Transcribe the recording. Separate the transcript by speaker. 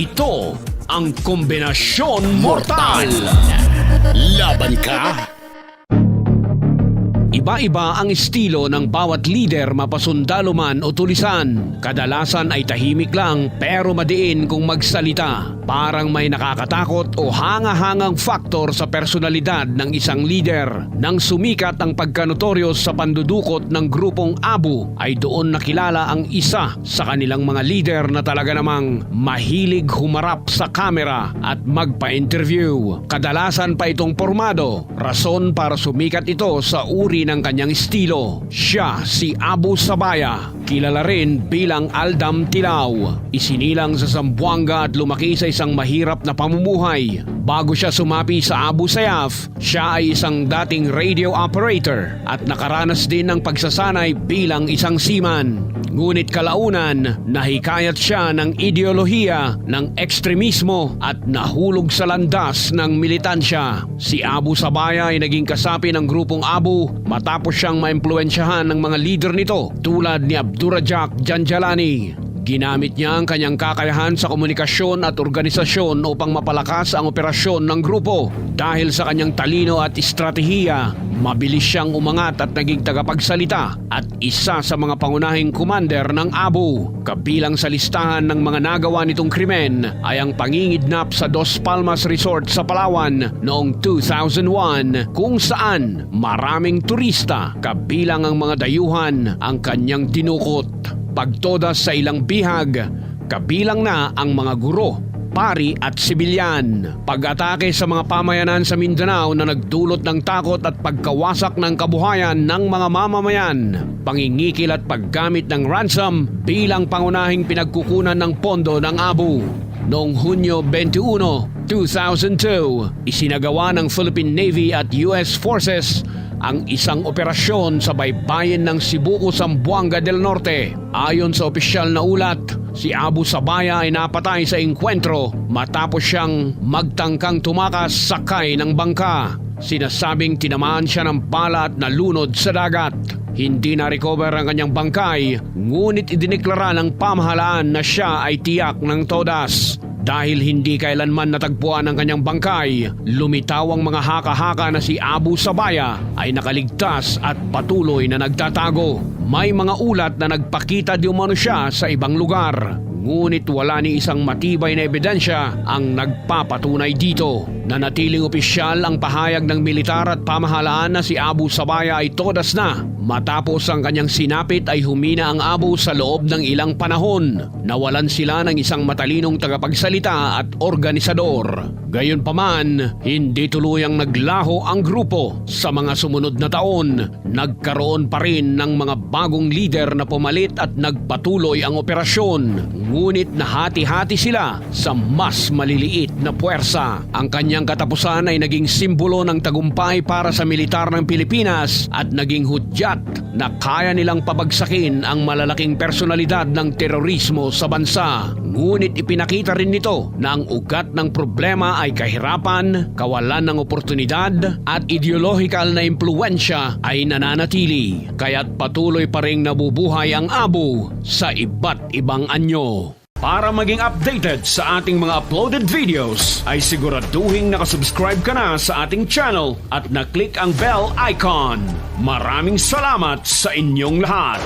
Speaker 1: Ito ang kombinasyon mortal.
Speaker 2: Laban ka?
Speaker 1: Iba-iba ang estilo ng bawat leader mapasundalo man o tulisan. Kadalasan ay tahimik lang pero madiin kung magsalita. Parang may nakakatakot o hanga-hangang faktor sa personalidad ng isang leader. Nang sumikat ang pagkanotoryos sa pandudukot ng grupong Abu ay doon nakilala ang isa sa kanilang mga leader na talaga namang mahilig humarap sa kamera at magpa-interview. Kadalasan pa itong formado, rason para sumikat ito sa uri ng kanyang estilo. Siya si Abu Sabaya, kilala rin bilang Aldam Tilaw. Isinilang sa Zamboanga at lumaki sa isang mahirap na pamumuhay. Bago siya sumapi sa Abu Sayyaf, siya ay isang dating radio operator at nakaranas din ng pagsasanay bilang isang seaman. Ngunit kalaunan, nahikayat siya ng ideolohiya ng ekstremismo at nahulog sa landas ng militansya. Si Abu Sabaya ay naging kasapi ng grupong Abu matapos siyang maimpluensyahan ng mga leader nito tulad ni Abdurajak Janjalani. Ginamit niya ang kanyang kakayahan sa komunikasyon at organisasyon upang mapalakas ang operasyon ng grupo. Dahil sa kanyang talino at estratehiya, mabilis siyang umangat at naging tagapagsalita at isa sa mga pangunahing commander ng Abu. Kabilang sa listahan ng mga nagawa nitong krimen ay ang pangingidnap sa Dos Palmas Resort sa Palawan noong 2001 kung saan maraming turista kabilang ang mga dayuhan ang kanyang dinukot pagtodas sa ilang bihag, kabilang na ang mga guro, pari at sibilyan. Pag-atake sa mga pamayanan sa Mindanao na nagdulot ng takot at pagkawasak ng kabuhayan ng mga mamamayan. Pangingikil at paggamit ng ransom bilang pangunahing pinagkukunan ng pondo ng Abu. Noong Hunyo 21, 2002, isinagawa ng Philippine Navy at US Forces ang isang operasyon sa baybayin ng Cebu, Zamboanga del Norte. Ayon sa opisyal na ulat, si Abu Sabaya ay napatay sa engkwentro matapos siyang magtangkang tumakas sakay ng bangka. Sinasabing tinamaan siya ng bala at nalunod sa dagat. Hindi na-recover ang kanyang bangkay, ngunit idineklara ng pamahalaan na siya ay tiyak ng todas. Dahil hindi kailanman natagpuan ang kanyang bangkay, lumitaw ang mga haka-haka na si Abu Sabaya ay nakaligtas at patuloy na nagtatago. May mga ulat na nagpakita di umano siya sa ibang lugar. Ngunit wala ni isang matibay na ebidensya ang nagpapatunay dito. Nanatiling opisyal ang pahayag ng militar at pamahalaan na si Abu Sabaya ay todas na. Matapos ang kanyang sinapit ay humina ang Abu sa loob ng ilang panahon. Nawalan sila ng isang matalinong tagapagsalita at organisador. Gayunpaman, hindi tuluyang naglaho ang grupo. Sa mga sumunod na taon, nagkaroon pa rin ng mga bagong leader na pumalit at nagpatuloy ang operasyon. Ngunit nahati-hati sila sa mas maliliit na puwersa. Ang kanyang katapusan ay naging simbolo ng tagumpay para sa militar ng Pilipinas at naging hudyat na kaya nilang pabagsakin ang malalaking personalidad ng terorismo sa bansa. Ngunit ipinakita rin nito na ang ugat ng problema ay kahirapan, kawalan ng oportunidad at ideological na impluensya ay nananatili. Kaya't patuloy pa rin nabubuhay ang abo sa iba't ibang anyo. Para maging updated sa ating mga uploaded videos, ay siguraduhin nakasubscribe ka na sa ating channel at na-click ang bell icon. Maraming salamat sa inyong lahat!